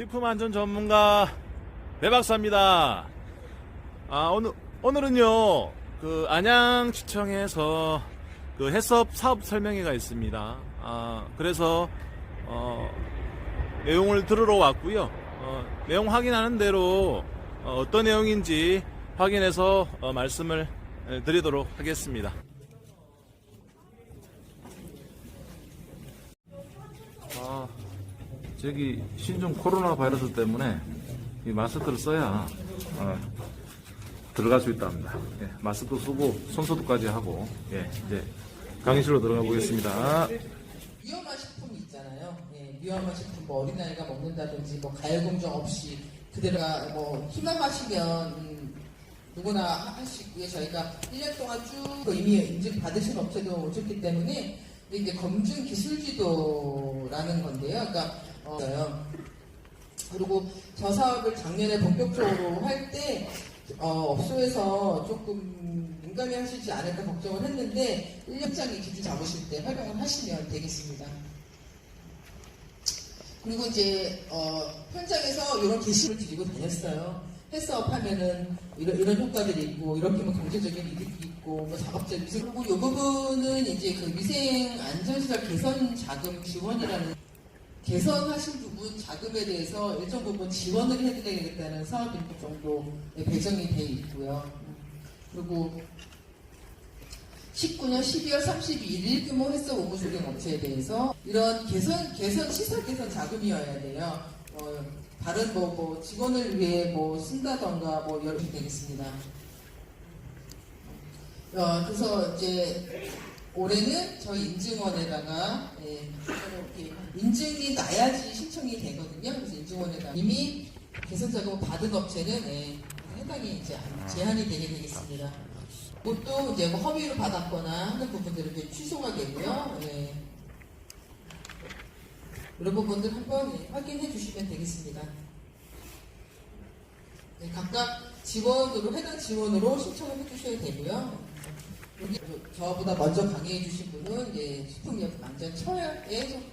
식품 안전 전문가 배 박사입니다. 아 오늘 오늘은요 그 안양시청에서 그 해썹 사업 설명회가 있습니다. 아 그래서 어, 내용을 들으러 왔고요. 어, 내용 확인하는 대로 어, 떤 내용인지 확인해서 어, 말씀을 에, 드리도록 하겠습니다. 아, 저기 신종 코로나 바이러스 때문에 이 마스크를 써야 어, 들어갈 수 있답니다. 예, 마스크 쓰고 손소독까지 하고 예, 이제 강의실로 들어가 보겠습니다. 위험한 식품이 있잖아요. 예, 위험한 식품, 뭐 어린아이가 먹는다든지, 뭐 가열공정 없이 그대로가 뭐 희만 마시면 음, 누구나 할 수 있고요. 저희가 1년 동안 쭉그 이미 인증 받으신 업체도 오셨기 때문에 이제 검증 기술지도라는 건데요. 그러니까 어, 그리고 저 사업을 작년에 본격적으로 할때 어, 업소에서 조금 민감해 하시지 않을까 걱정을 했는데 1년장이 기준 잡으실 때 활용을 하시면 되겠습니다. 그리고 이제 어, 현장에서 이런 게시를 드리고 다녔어요. 헬스업 하면은 이런, 이런 효과들이 있고 이렇게 뭐 경제적인 이득이 있고 뭐 작업적 미세 그리고 이 부분은 이제 그 위생 안전시설 개선 자금 지원이라는 개선하신 부분 자금에 대해서 일정 부분 지원을 해드리겠다는 사업 인프 정도 배정이 돼 있고요. 그리고 19년 12월 31일 규모 헬스 업무 조경 업체에 대해서 이런 개선 개선 시설 개선 자금이어야 돼요. 어, 다른 뭐, 뭐 직원을 위해 뭐 쓴다던가 뭐개 되겠습니다. 어, 그래서 이제 올해는 저희 인증원에다가 예, 이렇게 인증이 나야지 신청이 되거든요. 그래서 인증원에다가 이미 개선 자금 받은 업체는 예, 해당이 이제 안- 제한이 되게 되겠습니다. 그것도 이제 뭐 허위로 받았거나 하는 부분들은 이제 취소가 되고요. 예. 이런 부분들 한번 예, 확인해 주시면 되겠습니다. 네, 각각 지원으로 해당 지원으로 신청을 해주셔야 되고요. 저보다 먼저 강의해 주신 분은 이제 식품약 안전청에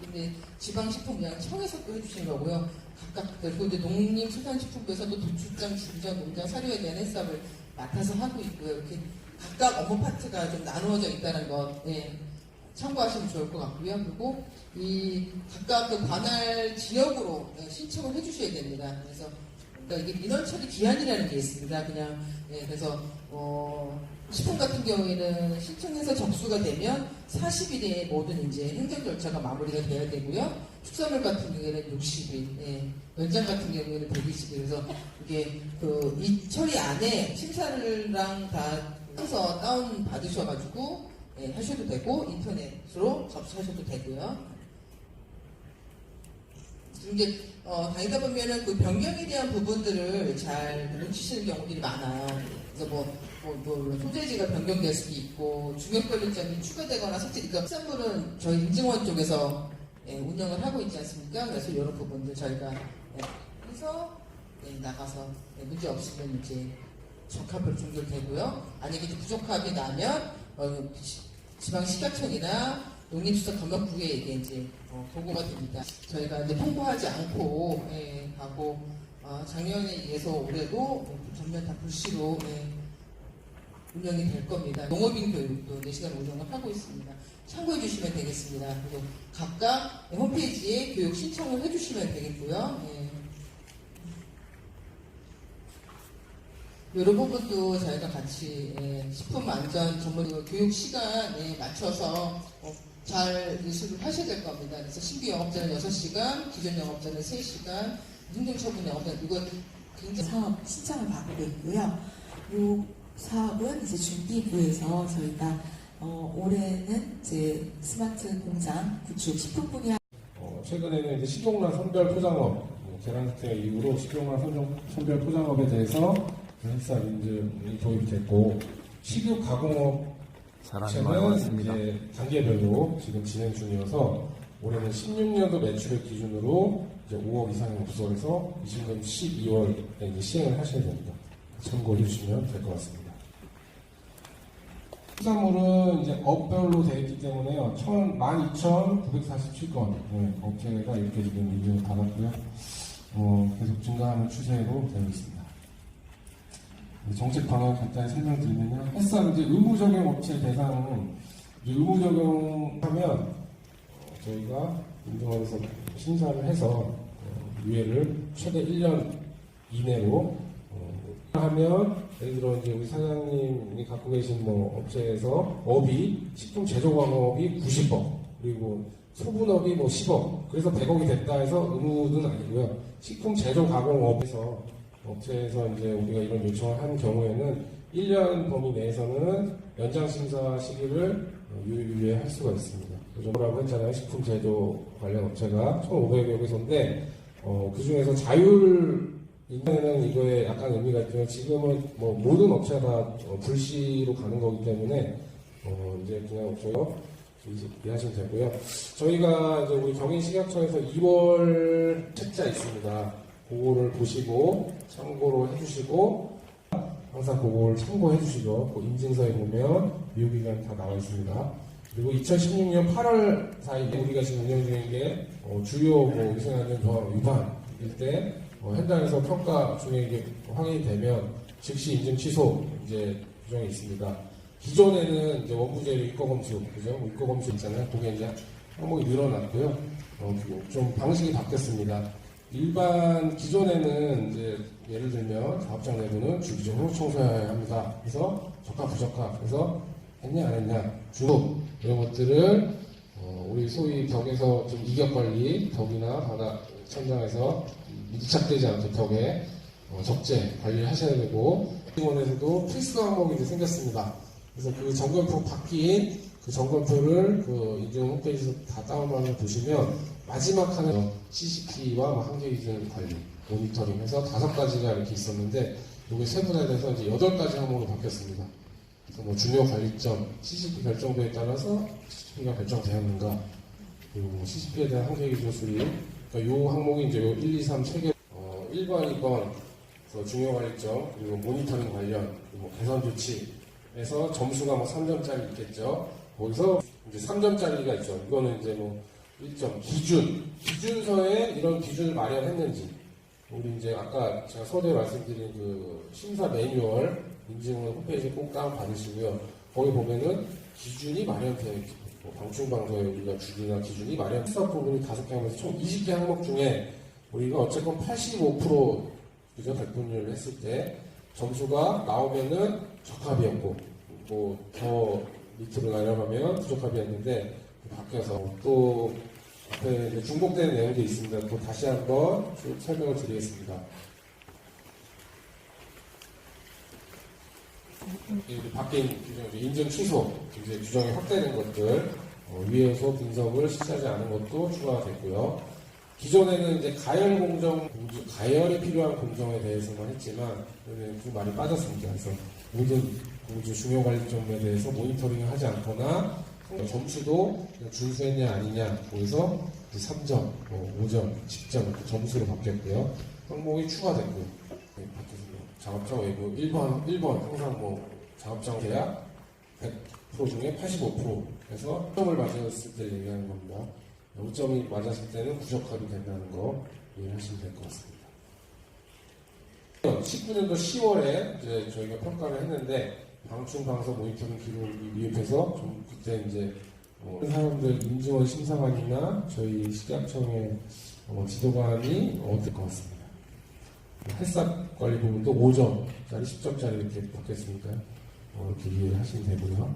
근데 지방식품량청에서 또 해주신 거고요. 각각 그리고 이제 농림수산식품부에서도 도축장, 중전, 농장, 사료에 대한 해썹을 맡아서 하고 있고요. 이렇게 각각 업무 파트가 좀 나누어져 있다는 것 예, 참고하시면 좋을 것 같고요. 그리고 이 각각 그 관할 지역으로 예, 신청을 해주셔야 됩니다. 그래서 그러니까 이게 민원 처리 기한이라는 게 있습니다. 그냥 예, 그래서 어, 식품 같은 경우에는 신청해서 접수가 되면 40일에 모든 이제 행정 절차가 마무리가 돼야 되고요. 축산물 같은 경우에는 60일, 예, 연장 같은 경우에는 120일. 그래서 이게 그 이 처리 안에 심사를랑 다 해서 다운 받으셔가지고 예, 하셔도 되고 인터넷으로 접수하셔도 되고요. 이제 어, 다니다 보면은 그 변경에 대한 부분들을 잘 놓치시는 경우들이 많아요. 그래서 뭐, 뭐, 뭐 소재지가 변경될 수도 있고 중역 권리점이 추가되거나 삭제. 그러니까 수산물은 저희 인증원 쪽에서 예, 운영을 하고 있지 않습니까? 그래서 이런 부분들 저희가 예, 해서 예, 나가서 예, 문제 없으면 이제 적합으로 종결되고요. 만약에 이제 부족합이 나면 어, 지- 지방식약청이나 농림수산 검역국에 이게 이제 어, 보고가 됩니다. 저희가 이제 통보하지 않고 예, 가고 어, 작년에 이어서 올해도 뭐 전면 다 불시로 예, 운영이 될 겁니다. 농업인 교육도 4시간 운영을 하고 있습니다. 참고해 주시면 되겠습니다. 그리고 각각 홈페이지에 교육 신청을 해 주시면 되겠고요. 예. 이런 부분도 저희가 같이 예, 식품 안전 전문 교육 시간에 맞춰서 어, 잘 이수를 하셔야 될 겁니다. 그래서 신규 영업자는 6시간, 기존 영업자는 3시간, 행정처분 영업자 이거 굉장히 사업 신청을 받고 있고요. 이 사업은 이제 중기부에서 저희가 어, 올해는 이제 스마트 공장 구축 식품 분야 어, 최근에는 이제 식용란 선별 포장업, 어, 계란사태 이후로 식용란 선별 포장업에 대해서 헬사 인증이 도입이 됐고, 식육 가공업 사람이 많이 왔습니다. 이제 단계별로 지금 진행 중이어서 올해는 16년도 매출액 기준으로 이제 5억 이상의 업소에서 20년 12월에 이제 시행을 하셔야 됩니다. 참고해 주시면 될 것 같습니다. 수산물은 이제 업별로 되어 있기 때문에요. 12,947건 네, 업체가 이렇게 지금 인증을 받았고요. 어, 계속 증가하는 추세로 되어 있습니다. 정책 방안 간단히 설명드리면요. 햇살 이제 의무 적용 업체 대상은 의무 적용하면 어, 저희가 인증원에서 심사를 해서 어, 유예를 최대 1년 이내로 어, 하면 예를 들어 이제 우리 사장님이 갖고 계신 뭐 업체에서 업이 식품 제조 광업이 90억 그리고 소분업이 뭐 10억 그래서 100억이 됐다 해서 의무는 아니고요 식품 제조 가공업에서 업체에서 이제 우리가 이런 요청을 한 경우에는 1년 범위 내에서는 연장 심사 시기를 어, 유예할 수가 있습니다. 뭐라고 했잖아요. 식품 제조 관련 업체가 1,500여 개소인데 어, 그 중에서 자율 인터넷은 이거에 약간 의미가 있지만 지금은 뭐 모든 업체가 다 어, 불시로 가는 거기 때문에 어, 이제 그냥 이제 이해하시면 되고요. 저희가 이제 우리 경인식약청에서 2월 책자 있습니다. 그거를 보시고 참고로 해주시고 항상 그걸 참고해 주시고 그 인증서에 보면 미용기간 다 나와 있습니다. 그리고 2016년 8월 사이에 우리가 지금 운영 중인 게 어, 주요 뭐 위생안전 조항 위반일 때 어, 현장에서 평가 중에 이게 확인이 되면 즉시 인증 취소 이제 규정이 있습니다. 기존에는 이제 원부재료 입고 검수 그죠? 뭐 입고 검수 있잖아요. 그게 이제 항목이 늘어났고요. 어, 좀 방식이 바뀌었습니다. 일반 기존에는 이제 예를 들면 사업장 내부는 주기적으로 청소해야 합니다. 그래서 적합 부적합 그래서 했냐 안 했냐 주로 이런 것들을 어, 우리 소위 벽에서 좀 이격 관리 벽이나 바닥 천장에서 밀착되지 않게 벽에 어, 적재 관리를 하셔야 되고 원에서도 필수 항목이 이제 생겼습니다. 그래서 그 점검표 바뀐 그 점검표를 그 인증 홈페이지에서 다 다운받아 보시면 마지막 하는 CCTV와 뭐 한계 기준 관리, 모니터링해서 다섯 가지가 이렇게 있었는데 이게 세분화돼서 이제 여덟 가지 항목으로 바뀌었습니다. 그래서 뭐 중요 관리점, CCTV 결정도에 따라서 CCTV가 결정되었는가, 그리고 뭐 CCTV에 대한 한계 기준 수리, 그러니까 요 항목이 이제 요 1, 2, 3, 3개, 어, 1번, 2번, 그래서 중요 관리점, 그리고 모니터링 관련, 뭐 개선 조치에서 점수가 뭐 3점짜리 있겠죠. 거기서 이제 3점짜리가 있죠. 이거는 이제 뭐 1점 기준. 기준서에 이런 기준을 마련했는지. 우리 이제 아까 제가 서두에 말씀드린 그 심사 매뉴얼 인증은 홈페이지 꼭 다운 받으시고요. 거기 보면은 기준이 마련되어 있죠. 뭐 방충방서에 우리가 주기나 기준이 마련. 수업 부분이 다섯 개 하면서 총 20개 항목 중에 우리가 어쨌건 85% 그죠. 백분율을 했을 때. 점수가 나오면은 적합이었고 뭐 더 밑으로 내려가면 부적합이었는데 바뀌어서 또 앞에 중복되는 내용도 있습니다. 또 다시 한번 쭉 설명을 드리겠습니다. 이 바뀐 규정, 인증 취소, 이제 규정이 확대된 것들, 어, 위에서 분석을 실시하지 않은 것도 추가가 됐고요. 기존에는 이제 가열 공정, 가열이 필요한 공정에 대해서만 했지만, 좀 많이 빠졌습니다. 그래서 모든 공주 중요 관리점에 대해서 모니터링을 하지 않거나, 점수도 준수했냐 아니냐 거기서 3점, 뭐 5점, 10점 이렇게 점수로 바뀌었고요. 항목이 추가됐고요. 네, 바뀌었습니다. 작업장 외부 1번, 1번 항상 뭐 작업장 계약 100% 중에 85% 해서 5점을 맞았을 때 얘기하는 겁니다. 5점이 맞았을 때는 부적합이 된다는 거 이해하시면 될 것 같습니다. 19년도 10월에 이제 저희가 평가를 했는데 방충 방서 모니터링 기록이 미흡해서 좀 그때 이제 어, 사람들 인증원 심사관이나 저희 식약청의 어, 지도관이 어떨 것 같습니다. 햇삽 관리 부분도 5점짜리, 10점짜리 이렇게 바뀌었으니까 어, 이렇게 이해를 하시면 되고요.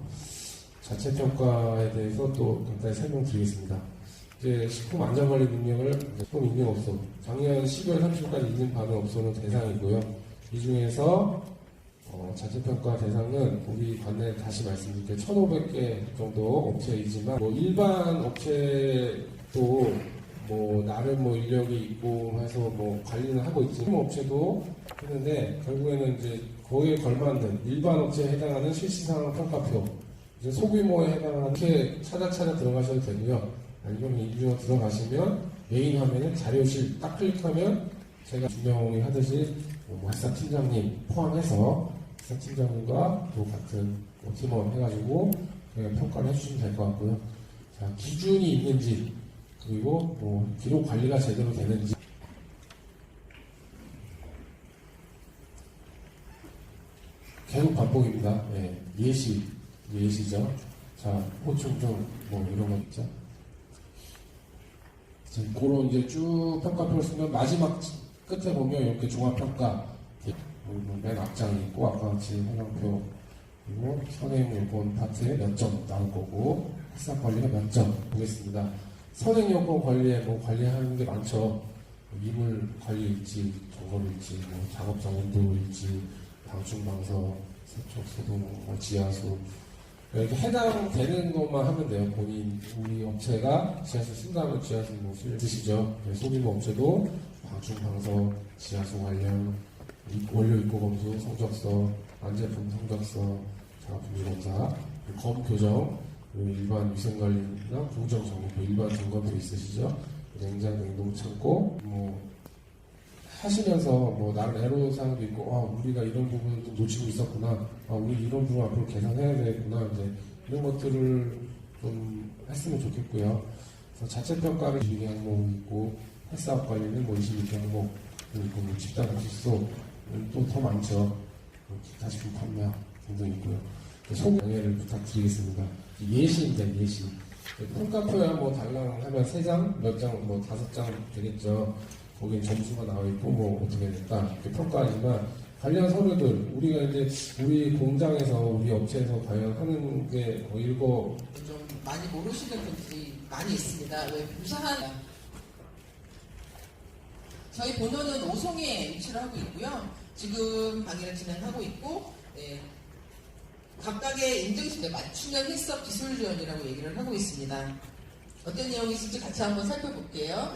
자체 평가에 대해서 또 간단히 설명드리겠습니다. 이제 식품 안전관리 능력을 식품 인증업소 작년 12월 30일까지 인증 받은 업소는 대상이고요. 이 중에서 어, 자체평가 대상은 우리 관내 다시 말씀드릴게요. 1,500개 정도 업체이지만 뭐 일반 업체도 뭐 나름 뭐 인력이 있고 해서 뭐 관리는 하고 있지 뭐 업체도 했는데 결국에는 이제 거기에 걸맞는 일반 업체에 해당하는 실시상황 평가표 이제 소규모에 해당하는 찾아 찾아 들어가셔도 되고요. 아니면 이중에 들어가시면 메인 화면에 자료실 딱 클릭하면 제가 분명히 하듯이 뭐 회사 팀장님 포함해서 핵심자문과 또 같은 팀원 해가지고 평가를 해주시면 될 것 같고요. 자, 기준이 있는지 그리고 뭐 기록 관리가 제대로 되는지 계속 반복입니다. 예, 예시, 예시죠. 자, 호충종 뭐 이런 거 있죠. 지금 그런 이제 쭉 평가표를 쓰면 마지막 끝에 보면 이렇게 종합평가 그리고 맨 앞장이 있고, 아까 같이 해명표, 그리고 선행 요건 파트에 몇 점 나올 거고, 학습 관리가 몇 점 보겠습니다. 선행 요건 관리에 뭐 관리하는 게 많죠. 이물 관리일지, 저거일지, 뭐 작업 정도일지, 방충 방서, 세척 소독, 뭐 지하수 이렇게 해당되는 것만 하면 돼요. 본인 우리 업체가 지하수 쓴다면 지하수 뭐 쓰- 쓰시죠. 네, 소규모 업체도 방충 방서, 지하수 관련 이- 원료 입고 검수, 성적서, 안제품 성적서, 작업품질 검사, 검 교정, 일반 위생관리나 공정 점검, 일반 점검도 있으시죠. 냉장 냉동 창고, 뭐 하시면서 뭐 나름 애로사항도 있고 아 우리가 이런 부분을 좀 놓치고 있었구나. 아 우리 이런 부분 앞으로 개선해야 되겠구나. 이제 이런 것들을 좀 했으면 좋겠고요. 그래서 자체 평가는 22개 항목이 있고 헬스업 관리는 뭐 22개 항목 그리고 뭐 집단 압수소 또 더 많죠. 뭐 기타 식품 판매 등등 있고요. 소개 양해를 부탁드리겠습니다. 예시입니다 예시. 평가표야 뭐 달랑 하면 3장 몇 장뭐 다섯 장 되겠죠. 거기에 점수가 나와 있고 뭐 어떻게 됐다. 이렇게 평가하지만 관련 서류들 우리가 이제 우리 공장에서 우리 업체에서 과연 하는 게뭐 일거 좀 많이 모르시는 분들이 많이 있습니다. 왜 무사한 저희 본원은 오송에 위치를 하고 있고요. 지금 강의를 진행하고 있고 네, 각각의 인증심에 맞춤형 헬스업 기술 지원이라고 얘기를 하고 있습니다. 어떤 내용이 있을지 같이 한번 살펴볼게요.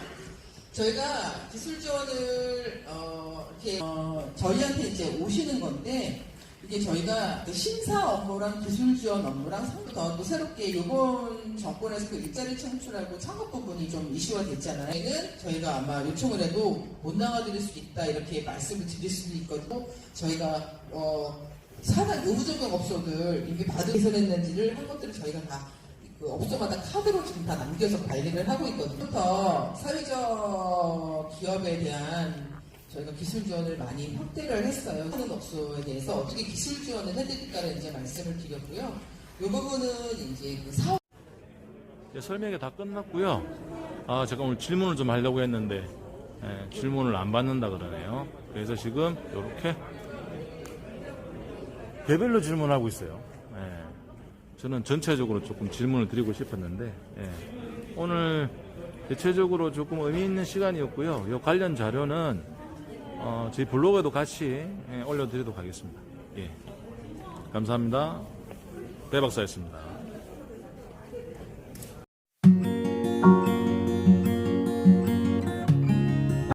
저희가 기술 지원을 어, 이렇게 어, 저희한테 이제 오시는 건데 이게 저희가 그 심사 업무랑 기술 지원 업무랑 상부더 또 새롭게 이번 정권에서 그 일자리 창출하고 창업 부분이 좀 이슈가 됐잖아요. 저희가 아마 요청을 해도 못 나가드릴 수 있다 이렇게 말씀을 드릴 수도 있거든요. 저희가 어, 사단 의무적용 업소들 이미 받은 개선했는지를 한 것들을 저희가 다 그 업소마다 카드로 지금 다 남겨서 관리를 하고 있거든요. 부터 사회적 기업에 대한 저희가 기술 지원을 많이 확대를 했어요. 하는 업소에 대해서 어떻게 기술 지원을 해드릴까를 이제 말씀을 드렸고요. 이 부분은 이제 그 사업 이제 설명이 다 끝났고요. 아, 제가 오늘 질문을 좀 하려고 했는데 예, 질문을 안 받는다 그러네요. 그래서 지금 이렇게 개별로 질문하고 있어요. 예. 저는 전체적으로 조금 질문을 드리고 싶었는데 예. 오늘 대체적으로 조금 의미 있는 시간이었고요. 이 관련 자료는 어, 저희 블로그에도 같이 예, 올려드리도록 하겠습니다. 예. 감사합니다. 배 박사였습니다.